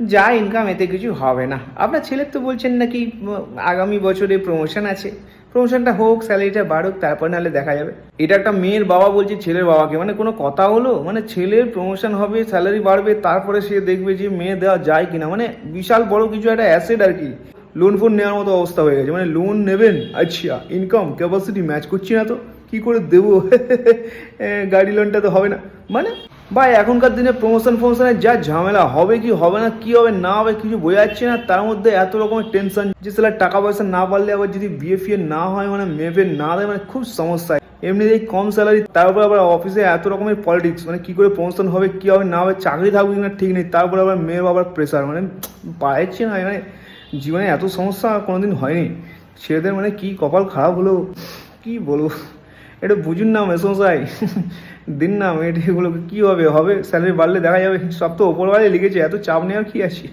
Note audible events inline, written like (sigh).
যা ইনকাম এতে কিছু হবে না। আপনার ছেলের তো বলছেন নাকি আগামী বছরে প্রমোশন আছে। প্রমোশনটা হোক স্যালারিটা বাড়ুক, তারপর নাহলে দেখা যাবে। এটা একটা মেয়ের বাবা বলছে, ছেলের বাবাকে। মানে কোনো কথা হলো? মানে ছেলের প্রমোশন হবে স্যালারি বাড়বে, তারপরে সে দেখবে যে মেয়ে দেওয়া যায় কিনা। মানে বিশাল বড় কিছু একটা অ্যাসেট আর কি। লোন ফোন নেওয়ার মতো অবস্থা হয়ে গেছে। মানে লোন নেবেন আচ্ছা ইনকাম ক্যাপাসিটি ম্যাচ করছি না তো। কি করে দেবো? (laughs) গাড়ি লোনটা তো হবে না। মানে ভাই, এখনকার দিনে প্রমোশন ফমোশনের যা ঝামেলা হবে কি হবে না, কি হবে না হবে কিছু বোঝা যাচ্ছে না, তার মধ্যে এত রকমের টেনশন যে সেটা টাকা পয়সা না পারলে আবার যদি বিয়ে ফিয়ে না হয় মানে মেপে না দেয় মানে খুব সমস্যা। এমনিতেই কম স্যালারি তার উপর আবার অফিসে এত রকমের পলিটিক্স মানে কি করে প্রমোশন হবে, কি হবে না হবে, চাকরি থাকবে কিনা ঠিক নেই তারপর আবার মেয়ের বাবার প্রেশার মানে পাড়াচ্ছে না মানে জীবনে এত সমস্যা কোনোদিন হয়নি। ছেলেদের মানে কি কপাল খারাপ হলো, কি বলব? এটা বুঝুন না মেসমশাই। দিন না, মেয়েটিগুলোকে কী হবে? হবে? স্যালারি বাড়লে দেখা যাবে। সব তো ওপরওয়ালাই লিখেছে, এত চাপ নেওয়ার কী আছে?